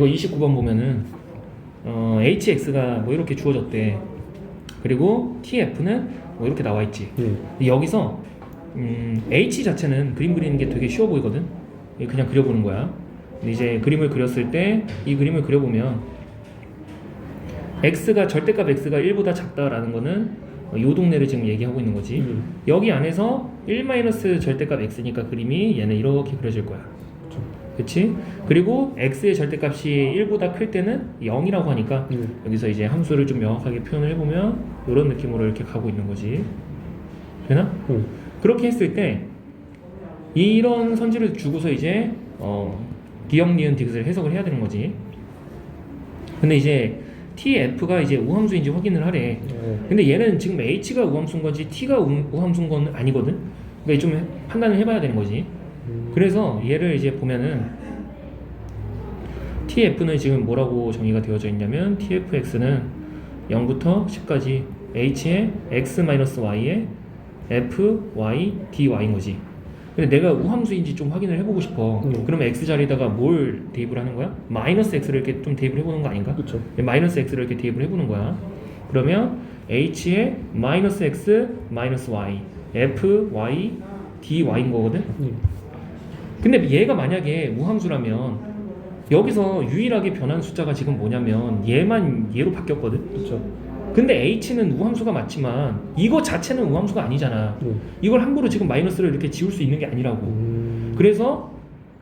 이거 29번 보면은 어, hx가 뭐 이렇게 주어졌대. 그리고 tf는 뭐 이렇게 나와 있지. 네. 근데 여기서 음, h 자체는 그림 그리는 게 되게 쉬워 보이거든. 이거 그냥 그려보는 거야. 근데 이제 그림을 그렸을 때 이 그림을 그려보면 x가 절대값 x가 1보다 작다라는 거는 요 동네를 지금 얘기하고 있는 거지. 음. 여기 안에서 1 마이너스 절대값 x니까 그림이 얘는 이렇게 그려질 거야. 그치? 그리고 x의 절대값이 1보다 클 때는 0이라고 하니까 네. 여기서 이제 함수를 좀 명확하게 표현을 해보면 이런 느낌으로 이렇게 가고 있는 거지. 되나? 네. 그렇게 했을 때 이런 선지를 주고서 이제 어, 기억 니은 디귿을 해석을 해야 되는 거지. 근데 이제 TF가 이제 우함수인지 확인을 하래. 네. 근데 얘는 지금 H가 우함수인 건지 T가 우- 우함수인 건 아니거든. 그러니까 좀 해- 판단을 해봐야 되는 거지. 음. 그래서 얘를 이제 보면은 TF는 지금 뭐라고 정의가 되어져 있냐면 TFX는 0부터 10까지 H의 X-Y의 F, Y, DY인 거지. 근데 내가 우함수인지 좀 확인을 해보고 싶어. 음. 그러면 X 자리에다가 뭘 대입을 하는 거야? 마이너스 X를 이렇게 좀 대입을 해보는 거 아닌가? 그쵸. 마이너스 x를 이렇게 대입을 해보는 거야. 그러면 h의 마이너스 x 마이너스 y f y dy인 거거든. 네. 근데 얘가 만약에 우함수라면 여기서 유일하게 변한 숫자가 지금 뭐냐면 얘만 얘로 바뀌었거든. 그쵸. 근데 h는 우함수가 맞지만 이거 자체는 우함수가 아니잖아. 네. 이걸 함부로 지금 마이너스를 이렇게 지울 수 있는 게 아니라고. 음. 그래서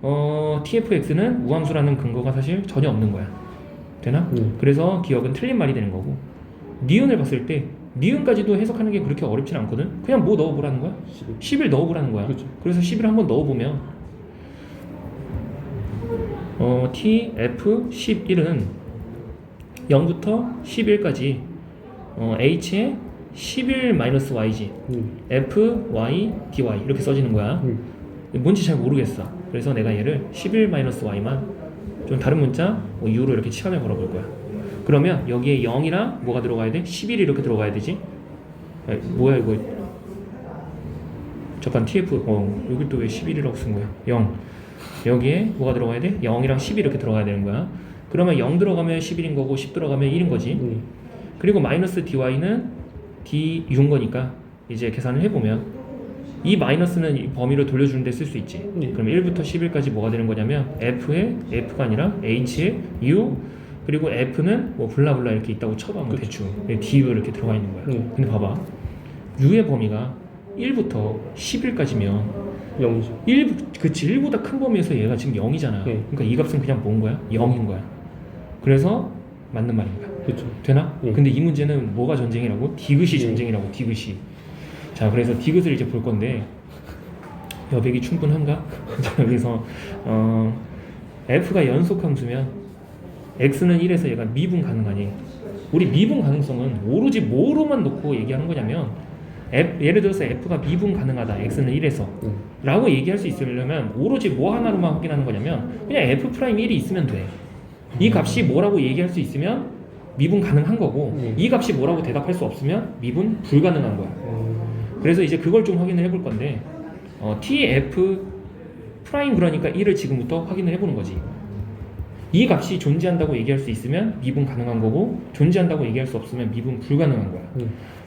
어, tfx는 우함수라는 근거가 사실 전혀 없는 거야. 되나? 네. 그래서 기억은 틀린 말이 되는 거고 니은을 봤을 때 니은까지도 해석하는 게 그렇게 어렵진 않거든 그냥 뭐 넣어보라는 거야 12. 10을 넣어보라는 거야 그렇죠. 그래서 10을 한번 넣어보면 어, T, F, 11은 0부터 11까지 어, H의 11-Y지. 네. F, Y, DY 이렇게 써지는 거야. 네. 뭔지 잘 모르겠어. 그래서 내가 얘를 11-Y만 좀 다른 문자 뭐 U로 이렇게 시간을 걸어볼 거야. 그러면 여기에 0이랑 뭐가 들어가야 돼? 11이 이렇게 들어가야 되지? 에, 뭐야 이거? 잠깐 TF 어 여기 또 왜 11이라고 쓴 거야? 0 여기에 뭐가 들어가야 돼? 0이랑 10이 이렇게 들어가야 되는 거야 그러면 0 들어가면 11인 거고 10 들어가면 1인 거지 네. 그리고 마이너스 dy는 du인 거니까 이제 계산을 해보면 이 마이너스는 이 범위를 돌려주는 데 쓸 수 있지 네. 그럼 1부터 11까지 뭐가 되는 거냐면 f의 f가 아니라 h의 u 그리고 f는 뭐 블라블라 이렇게 있다고 쳐봐 뭐 대충 du 이렇게 들어가 있는 거야 네. 근데 봐봐 u의 범위가 1부터 11까지면 0이죠. 1 그치 1보다 큰 범위에서 얘가 지금 0이잖아 네. 그러니까 이 값은 그냥 뭔 거야? 0인 거야 그래서 맞는 말인 거야 그쵸. 되나? 예. 근데 이 문제는 뭐가 전쟁이라고? 디귿이 예. 전쟁이라고 디귿이 자 그래서 디귿을 이제 볼 건데 여백이 충분한가? 자 여기서 어, f가 연속 함수면 x는 1에서 얘가 미분 가능하니 우리 미분 가능성은 오로지 뭐로만 놓고 얘기하는 거냐면 F, 예를 들어서 f가 미분 가능하다 x는 1에서 네. 라고 얘기할 수 있으려면 오로지 뭐 하나로만 확인하는 거냐면 그냥 f 프라임 1이 있으면 돼. 이 값이 뭐라고 얘기할 수 있으면 미분 가능한 거고 네. 이 값이 뭐라고 대답할 수 없으면 미분 불가능한 거야. 음. 그래서 이제 그걸 좀 확인을 해볼 건데 어, tf 프라임 그러니까 1을 지금부터 확인을 해보는 거지. 이 값이 존재한다고 얘기할 수 있으면 미분 가능한 거고 존재한다고 얘기할 수 없으면 미분 불가능한 거야. 네.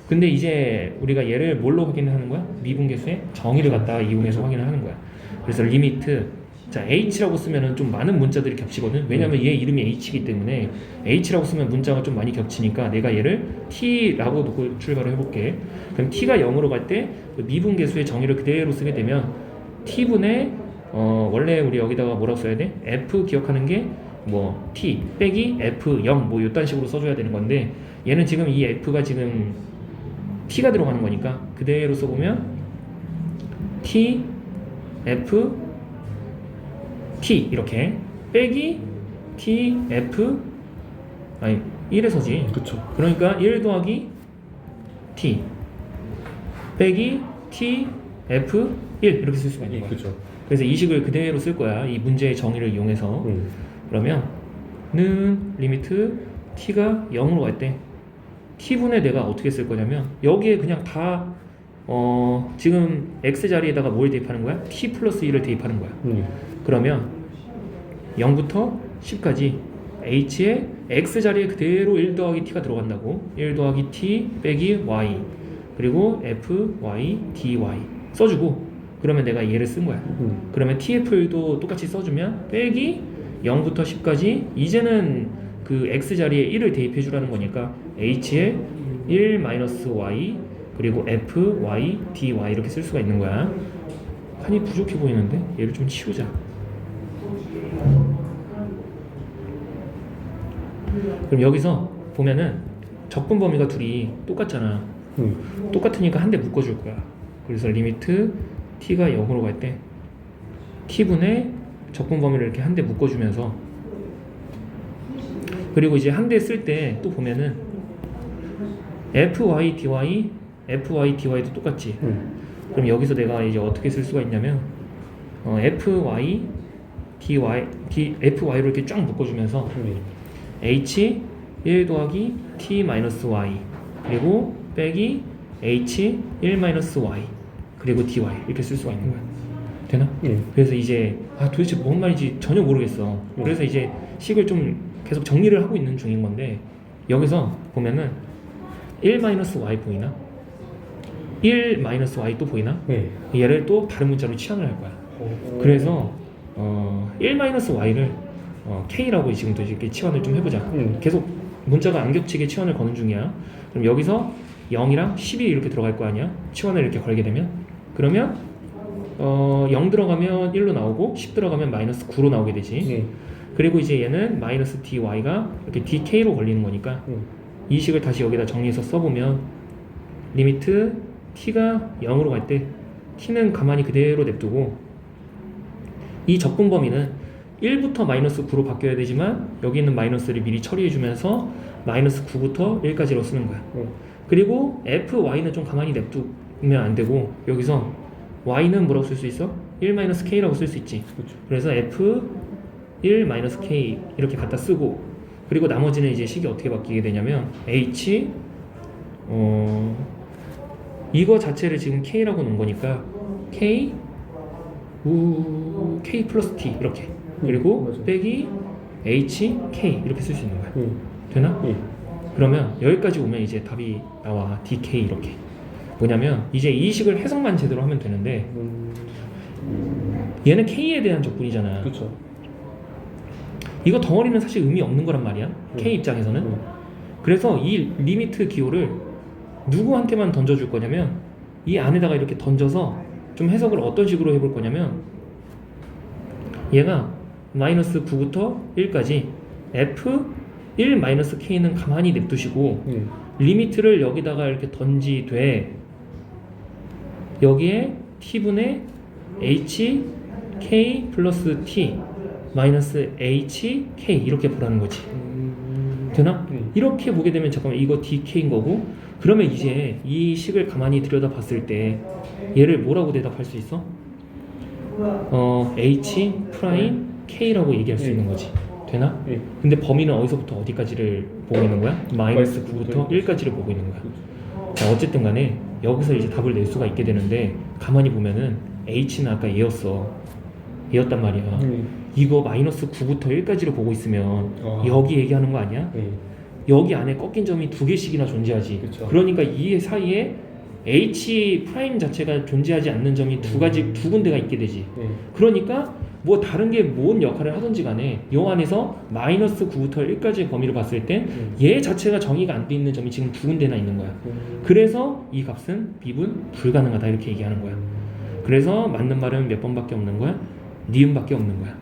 근데 이제 우리가 얘를 뭘로 확인을 하는 거야? 미분계수의 정의를 갖다가 이용해서 확인을 하는 거야. 그래서 리미트 자 h라고 쓰면은 좀 많은 문자들이 겹치거든. 왜냐면 얘 이름이 h이기 때문에 h라고 쓰면 문자가 좀 많이 겹치니까 내가 얘를 t라고 놓고 출발을 해볼게. 그럼 t가 0으로 갈 때 미분계수의 정의를 그대로 쓰게 되면 t분의 어 원래 우리 여기다가 뭐라고 써야 돼? f 기억하는 게 뭐 t 빼기 f 0뭐 이딴 식으로 써줘야 되는 건데 얘는 지금 이 f가 지금 t가 들어가는 거니까 그대로 써보면 t f t 이렇게 빼기 t f 아니 1에서지 그쵸. 그러니까 1 더하기 t 빼기 t f 1 이렇게 쓸 수가 있는 예, 거야 그쵸. 그래서 이 식을 그대로 쓸 거야 이 문제의 정의를 이용해서 네. 그러면 는 리미트 t가 0으로 갈 때 t분의 내가 어떻게 쓸 거냐면 여기에 그냥 다 어, 지금 x 자리에다가 뭘 대입하는 거야? t 플러스 1을 대입하는 거야. 네. 그러면 0부터 10까지 h에 x 자리에 그대로 1 더하기 t가 들어간다고 1 더하기 t 빼기 y 그리고 f y dy 써주고 그러면 내가 얘를 쓴 거야 음. 그러면 tf도 똑같이 써주면 빼기 0부터 10까지 이제는 그 x 자리에 1을 대입해 주라는 거니까 h에 1 마이너스 y 그리고 f y dy 이렇게 쓸 수가 있는 거야 칸이 부족해 보이는데 얘를 좀 치우자 그럼 여기서 보면은 적분 범위가 둘이 똑같잖아 음. 똑같으니까 한 대 묶어줄 거야. 그래서 리미트 t가 0으로 갈 때 t분의 적분 범위를 이렇게 한 대 묶어주면서 그리고 이제 한 대 쓸 때 또 보면은 fy dy fy dy도 똑같지. 음. 그럼 여기서 내가 이제 어떻게 쓸 수가 있냐면 어, fy dy d, fy로 이렇게 쫙 묶어주면서 네. h 1 더하기 t 마이너스 y 그리고 빼기 h 1 마이너스 y 그리고 dy 이렇게 쓸 수가 있는 거야. 되나? 예. 그래서 이제 아 도대체 뭔 말인지 전혀 모르겠어. 그래서 이제 식을 좀 계속 정리를 하고 있는 중인 건데 여기서 보면은 1 마이너스 y 보이나? 1 마이너스 y 또 보이나? 네. 얘를 또 다른 문자로 치환을 할 거야. 어, 그래서 어, 1 마이너스 y를 어, k라고 지금도 이렇게 치환을 좀 해보자. 음. 계속 문자가 안 겹치게 치환을 거는 중이야. 그럼 여기서 0이랑 10이 이렇게 들어갈 거 아니야? 치환을 이렇게 걸게 되면 그러면 어, 0 들어가면 1로 나오고 10 들어가면 마이너스 9로 나오게 되지. 네. 그리고 이제 얘는 마이너스 dy가 이렇게 dk로 걸리는 거니까 음. 이 식을 다시 여기다 정리해서 써보면 리미트 t가 0으로 갈 때 t는 가만히 그대로 냅두고 이 적분 범위는 1부터 마이너스 9로 바뀌어야 되지만 여기 있는 마이너스를 미리 처리해주면서 마이너스 9부터 1까지로 쓰는 거야. 음. 그리고 fy는 좀 가만히 냅두면 안 되고 여기서 y는 뭐라고 쓸 수 있어? 1-k라고 쓸 수 있지. 그렇죠. 그래서 f 1-k 이렇게 갖다 쓰고 그리고 나머지는 이제 식이 어떻게 바뀌게 되냐면 h 어 이거 자체를 지금 k라고 놓은 거니까 k 우 k 플러스 t 이렇게 그리고 맞아요. 빼기 h k 이렇게 쓸 수 있는 거야. 음. 되나? 예. 그러면 여기까지 오면 이제 답이 나와 dk 이렇게 뭐냐면 이제 이 식을 해석만 제대로 하면 되는데 음. 얘는 k에 대한 적분이잖아. 그렇죠. 이거 덩어리는 사실 의미 없는 거란 말이야. 음. K 입장에서는. 음. 그래서 이 리미트 기호를 누구한테만 던져줄 거냐면 이 안에다가 이렇게 던져서 좀 해석을 어떤 식으로 해볼 거냐면 얘가 마이너스 9부터 1까지 f 1 마이너스 k는 가만히 냅두시고 예. 리미트를 여기다가 이렇게 던지되 여기에 t분의 h k 플러스 t 마이너스 h k 이렇게 보라는 거지. 음. 되나? 네. 이렇게 보게 되면 잠깐만 이거 dk인 거고 그러면 이제 이 식을 가만히 들여다 봤을 때 얘를 뭐라고 대답할 수 있어? 어 h 프라임 k라고 얘기할 수 네. 있는 거지. 되나? 예. 근데 범위는 어디서부터 어디까지를 보고 있는 거야? 마이너스 9부터 네. 1까지를 보고 있는 거야. 자, 어쨌든 간에 여기서 이제 답을 낼 수가 있게 되는데 가만히 보면은 h는 아까 얘였어. 얘였단 말이야. 예. 이거 마이너스 9부터 1까지를 보고 있으면 아. 여기 얘기하는 거 아니야? 예. 여기 안에 꺾인 점이 두 개씩이나 존재하지. 그쵸. 그러니까 이 사이에 h 프라임 자체가 존재하지 않는 점이 두 가지 두 군데가 있게 되지. 예. 그러니까 뭐 다른 게 뭔 역할을 하든지 간에 요 안에서 마이너스 9부터 1까지의 범위를 봤을 때얘 음. 자체가 정의가 안 돼 있는 점이 지금 두 군데나 있는 거야. 음. 그래서 이 값은 미분 불가능하다 이렇게 얘기하는 거야. 그래서 맞는 말은 몇 번밖에 없는 거야? 니은밖에 없는 거야.